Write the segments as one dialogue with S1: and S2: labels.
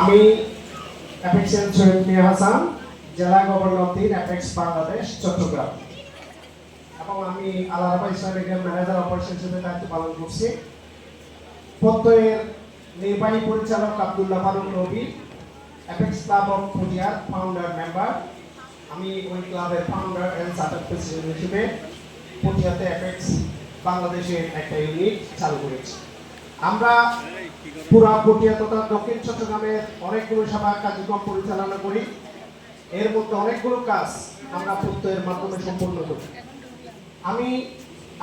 S1: আমি অ্যাপেক্সের সৈয়দ মিয়া হাসান, জেলা গভর্নর তিন অ্যাপেক্স বাংলাদেশ, চট্টগ্রাম। এবং আমি আলারাবা ইসলামিক ম্যানেজার অপারেশন হিসেবে দায়িত্ব পালন করছি। প্রত্যয়ের নির্বাহী পরিচালক Abdullah Faruk Robi apex club of পুরিয়ার founder member আমি ওই ক্লাবের ফাউন্ডার অ্যান্ড চার্টার প্রেসিডেন্ট হিসেবে পুরিয়াতে অ্যাপেক্স বাংলাদেশের একটা ইউনিট চালু করেছি। আমরা পুরা পটিয়া তথা দক্ষিণ চট্টগ্রামের অনেকগুলো সভা কার্যক্রম পরিচালনা করি। এর মধ্যে অনেকগুলো কাজ আমরা প্রত্যয়ের মাধ্যমে সম্পূর্ণ করি। আমি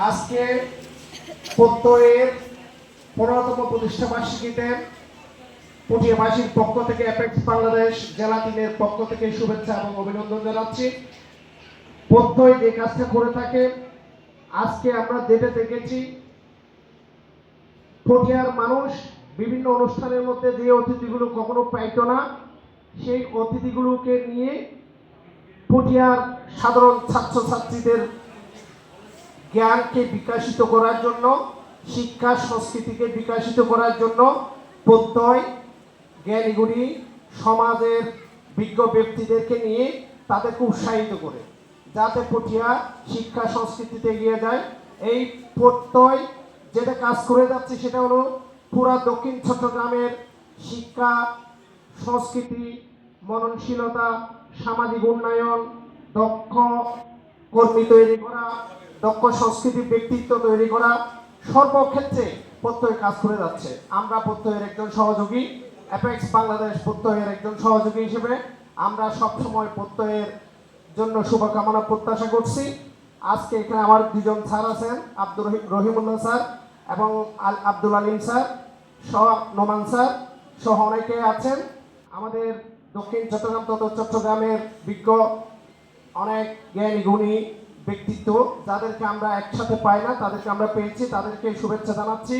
S1: আজকে প্রত্যয়ের পনেরোতম প্রতিষ্ঠা বার্ষিকীতে পটিয়াবাসীর পক্ষ থেকে অ্যাপেক্স বাংলাদেশ জেলা টিমের পক্ষ থেকে শুভেচ্ছা এবং অভিনন্দন জানাচ্ছি। প্রত্যয় যে কাজটা করে থাকে, আজকে আমরা যেটা দেখেছি পটিয়ার মানুষ বিভিন্ন অনুষ্ঠানের মধ্যে যে অতিথিগুলো কখনো পাইতো না। সেই অতিথিগুলোকে নিয়ে পটিয়ার সাধারণ ছাত্রছাত্রীদের জ্ঞানকে বিকাশিত করার জন্য, শিক্ষা, সংস্কৃতিকে বিকাশিত করার জন্য প্রত্যয়, জ্ঞানীগুণী, সমাজের বিজ্ঞ ব্যক্তিদেরকে নিয়ে তাদেরকে উৎসাহিত করে, যাতে পটিয়া শিক্ষা, সংস্কৃতিতে এগিয়ে যায়। এই প্রত্যয় যেটা কাজ করে যাচ্ছে সেটা হলো পুরা দক্ষিণ চট্টগ্রামের শিক্ষা, সংস্কৃতি, মননশীলতা, সামাজিক উন্নয়ন, দক্ষ কর্মী তৈরি করা, দক্ষ সংস্কৃতি ব্যক্তিত্ব তৈরি করা সর্বক্ষেত্রে প্রত্যয় কাজ করে যাচ্ছে। আমরা প্রত্যয়ের একজন সহযোগী অ্যাপেক্স বাংলাদেশ প্রত্যয়ের একজন সহযোগী হিসেবে আমরা সবসময় প্রত্যয়ের জন্য শুভকামনা প্রত্যাশা করছি। আজকে এখানে আমার দুজন স্যার আছেন, আব্দুর রহিম রহিমুল্লাহ স্যার। এবং আল আব্দুল আলিম স্যার, সহ নোমান স্যার, সহ অনেকে আছেন। আমাদের দক্ষিণ চট্টগ্রাম তথা চট্টগ্রামের বিজ্ঞ, অনেক জ্ঞানী, গুণী ব্যক্তিত্ব, যাদেরকে আমরা একসাথে পাই না, তাদেরকে আমরা পেয়েছি, তাদেরকে শুভেচ্ছা জানাচ্ছি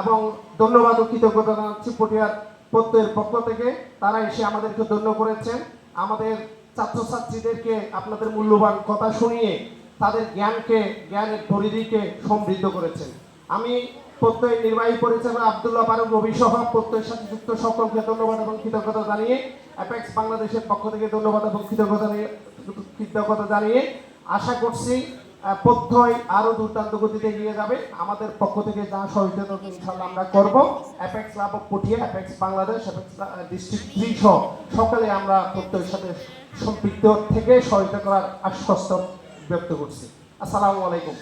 S1: এবং ধন্যবাদ ও কৃতজ্ঞতা জানাচ্ছি পটিয়ার প্রত্যয়ের পক্ষ থেকে। তারা এসে আমাদেরকে ধন্য করেছেন। আমাদের ছাত্রছাত্রীদেরকে আপনাদের মূল্যবান কথা শুনিয়ে তাদের জ্ঞানকে, জ্ঞানের পরিধিকে সমৃদ্ধ করেছেন। আমি প্রত্যয় নির্বাহী পরিচালক আবদুল্লাহ ফারুক রবি সহ প্রত্যয়ের সাথে যুক্ত সকলকে ধন্যবাদ এবং কৃতজ্ঞতা জানিয়ে অ্যাপেক্স বাংলাদেশের পক্ষ থেকে ধন্যবাদ এবং কৃতজ্ঞতা কৃতজ্ঞতা জানিয়ে আশা করছি প্রত্যয় আরও দুর্দান্ত গতিতে এগিয়ে যাবে। আমাদের পক্ষ থেকে যা সহযোগিতা ইনশাল্লাহ আমরা করব। Apex of Patiya apex Bangladesh apex district three সহ সকলে আমরা প্রত্যয়ের সাথে সম্পৃক্ত থেকে সহযোগিতা করার আশ্বস্ত ব্যক্ত করছি। আসসালামু আলাইকুম।